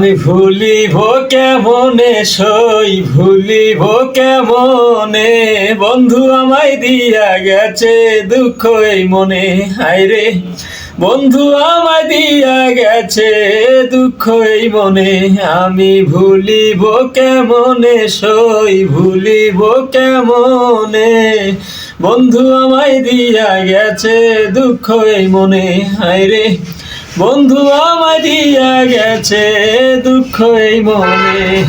আমি ভুলিব কেমনে সই, ভুলিব কেমনে? বন্ধু আমায় দিয়া গেছে দুঃখ এই মনে। হায়রে, বন্ধু আমায় দিয়া গেছে দুঃখ এই মনে। আমি ভুলিব কেমনে সই, ভুলিব কেমনে? বন্ধু আমায় দিয়া গেছে দুঃখ এই মনে। হায়রে বন্ধু আমায় গেছে দুঃখ এই মনে।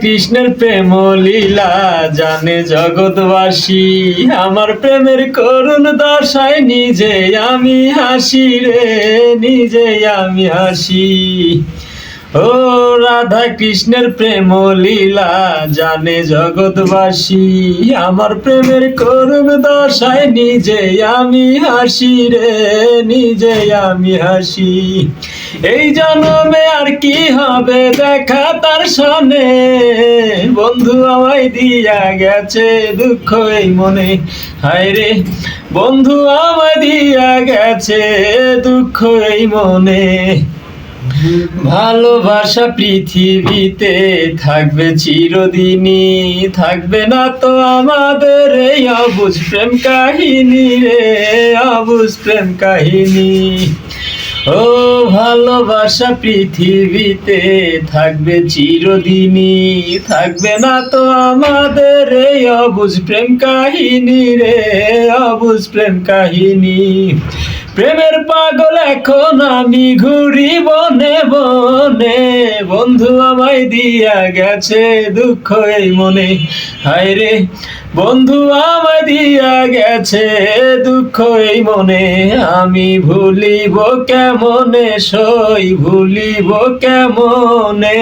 কৃষ্ণের প্রেম লীলা জানে জগৎবাসী। আমার প্রেমের করুণ দশায় নিজে আমি হাসি রে, নিজে আমি হাসি। ও রাধা কৃষ্ণের প্রেম লীলা জানে জগৎবাসী। আমার প্রেমের করুণ দশায় নিজে আমি হাসি রে, নিজে আমি হাসি। এই জন্মে আর কি হবে দেখা তার সনে। বন্ধু আমায় দিয়া গেছে দুঃখ এই মনে। হায় রে, বন্ধু আমায় দিয়া গেছে দুঃখ এই মনে। ভালোবাসা পৃথিবীতে থাকবে চিরদিনই, থাকবে না তো আমাদের এই অবুজ প্রেম কাহিনী রে, অবুজ প্রেম কাহিনী। ও ভালোবাসা পৃথিবীতে থাকবে চিরদিনই, থাকবে না তো আমাদের এই অবুজ প্রেম কাহিনী রে, অবুজ প্রেম কাহিনী। প্রেমের পাগল এখন আমি ঘুরি বনে বনে বন্ধু আমায় দিয়া গেছে দুঃখ এই মনে। হায় রে, বন্ধু আমায় দিয়া গেছে দুঃখ এই মনে। আমি ভুলিব কেমনে, সই ভুলিব কেমনে?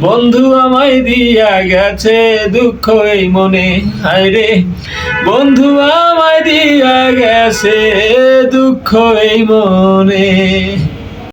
বন্ধু আমায় দিয়া গেছে দুঃখ এই মনে। হায় রে, বন্ধু আমায় দিয়া গেছে দুঃখ এই মনে